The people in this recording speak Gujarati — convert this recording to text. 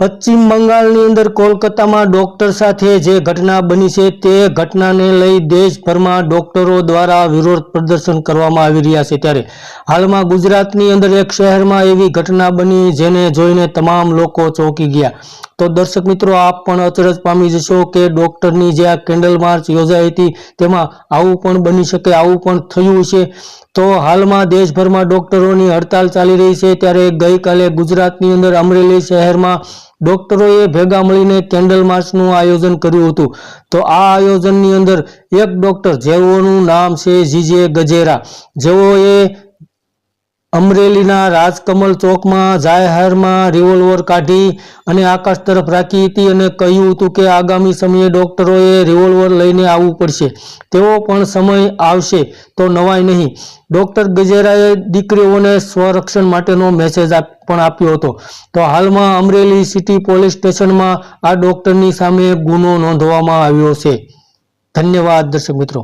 પશ્ચિમ બંગાળની અંદર કોલકાતામાં ડોક્ટર સાથે જે ઘટના બની છે તે ઘટનાને લઈ દેશભરમાં ડોક્ટરો દ્વારા વિરોધ પ્રદર્શન કરવામાં આવી રહ્યા છે ત્યારે હાલમાં ગુજરાતની અંદર એક શહેરમાં એવી ઘટના બની જેને જોઈને તમામ લોકો ચોંકી ગયા. તો દર્શક મિત્રો, આપ પણ અચરજ પામી જશો કે ડોક્ટરની જે આ કેન્ડલ માર્ચ યોજાઈ હતી તેમાં આવું પણ બની શકે, આવું પણ થયું છે. તો હાલમાં દેશભરમાં ડોક્ટરોની હડતાલ ચાલી રહી છે ત્યારે ગઈકાલે ગુજરાતની અંદર અમરેલી શહેરમાં ડોક્ટરોએ ભેગા મળીને કેન્ડલ માર્ચનું આયોજન કર્યું હતું. તો આ આયોજનની અંદર એક ડોક્ટર જેઓનું નામ છે જીજે ગજેરા. જેઓએ અમરેલીના રાજકમલ ચોકમાં જાહેરમાં રિવોલ્વર કાઢી અને આકાશ તરફ રાખી હતી અને કહ્યું હતું કે આગામી સમયે ડોક્ટરોએ રિવોલ્વર લઈને આવવું પડશે. તેવો પણ સમય આવશે તો નવાય નહીં. ડોક્ટર ગજેરાએ દીકરીઓને સ્વરક્ષણ માટેનો મેસેજ પણ આપ્યો હતો. તો હાલમાં અમરેલી સિટી પોલીસ સ્ટેશનમાં આ ડોક્ટરની સામે ગુનો નોંધવામાં આવ્યો છે. ધન્યવાદ દર્શક મિત્રો.